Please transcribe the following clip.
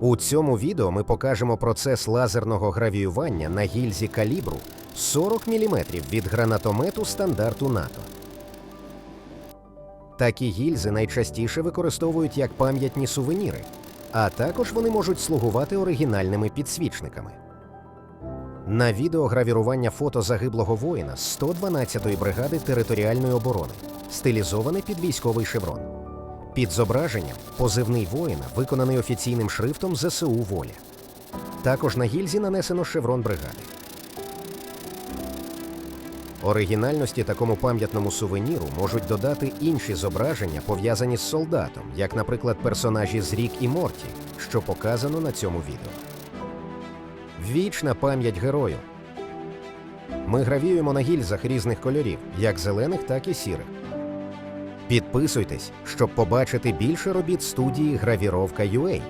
У цьому відео ми покажемо процес лазерного гравіювання на гільзі калібру 40 мм від гранатомету стандарту НАТО. Такі гільзи найчастіше використовують як пам'ятні сувеніри, а також вони можуть слугувати оригінальними підсвічниками. На відео гравірування фото загиблого воїна з 112-ї бригади територіальної оборони, стилізоване під військовий шеврон. Під зображенням позивний воїна, виконаний офіційним шрифтом ЗСУ Воля. Також на гільзі нанесено шеврон бригади. Оригінальності такому пам'ятному сувеніру можуть додати інші зображення, пов'язані з солдатом, як, наприклад, персонажі з Рік і Морті, що показано на цьому відео. Вічна пам'ять герою. Ми гравіюємо на гільзах різних кольорів, як зелених, так і сірих. Підписуйтесь, щоб побачити більше робіт студії Гравіровка UA.